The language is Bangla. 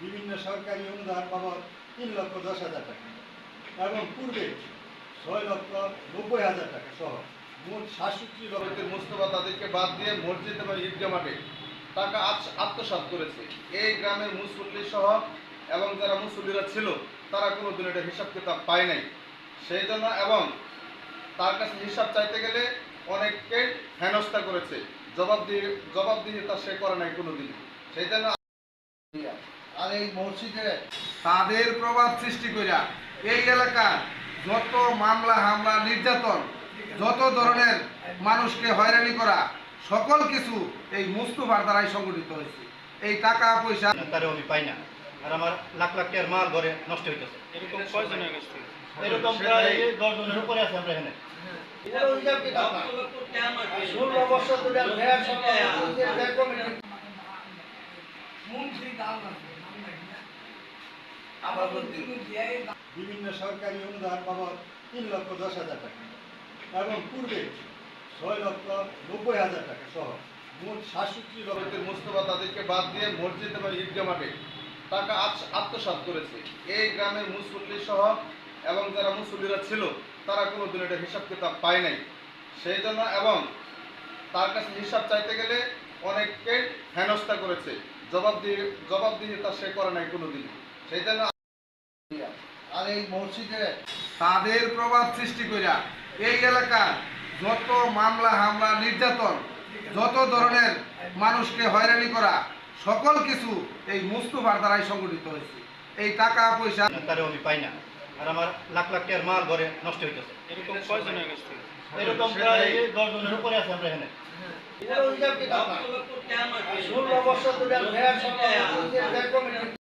বিভিন্ন সরকারি অনুদান বাবদ তিন লক্ষ দশ হাজার টাকা এবং পূর্বে ছয় লক্ষ নব্বই হাজার টাকা সহ মোট সাতষট্টি লক্ষ সমিতির মুস্তফা তাদেরকে বাদ দিয়ে মসজিদ এবং ঈদগাহ মাঠে টাকা আত্ম- আত্মসাৎ করেছে। এই গ্রামের মুসল্লি সহ এবং যারা মুসল্লিরা ছিল, তারা কোনো দিন এটা হিসাব কিতাব পায় নাই। সেই জন্য এবং তার কাছে হিসাব চাইতে গেলে অনেককে হেনস্থা করেছে। জবাবদিহি জবাবদিহিতা সে করে নাই কোনো দিন সেই জন্য আর এই মসজিদে তাদের প্রভাব সৃষ্টি করিয়া এই এলাকার যত মামলা হামলা নির্যাতন যত ধরনের মানুষকে হয়রানি করা সকল কিছু এই মুস্তফার দ্বারাই সংগঠিত হয়েছে। এই টাকা পয়সা তারও আমি পাই না। আর আমার লাখ লাখ টাকার মাল ঘরে নষ্ট হইতেছে। এরকম কয়জনের কাছ থেকে? এরকম প্রায় দশ জনের উপরে আছে আমরা এখানে। বিভিন্ন সরকারি অনুদান বাবদ তিন লক্ষ দশ হাজার টাকা এবং পূর্বে ছয় লক্ষ নব্বই হাজার টাকা সহ মোট সাতষট্টি লক্ষ সমিতির মুস্তফা তাদেরকে বাদ দিয়ে মসজিদ এবং ঈদগাহ মাঠে টাকা আত্ম- আত্মসাৎ করেছে। এই গ্রামের মুসল্লি সহ এবং যারা মুসল্লিরা ছিল, তারা কোনো দিন এটা হিসাব কিতাব পায় নাই। সেই জন্য এবং তার কাছে হিসাব চাইতে গেলে অনেককে হেনস্থা করেছে। জবাবদিহি জবাবদিহিতা সে করে নাই কোনো দিন সেই জন্য আর এই মসজিদে তাদের প্রভাব সৃষ্টি করিয়া এই এলাকার যত মামলা হামলা নির্যাতন যত ধরনের মানুষকে হয়রানি করা সকল কিছু এই মুস্তফার দ্বারাই সংগঠিত হয়েছে। এই টাকা পয়সা তারও আমি পাই না। আর আমার লাখ লাখ টাকার মাল ঘরে নষ্ট হইতেছে। এরকম কয়জনের কাছ থেকে? এরকম প্রায় দশ জনের উপরে আছে আমরা এখানে। ষোলো বছর ধরে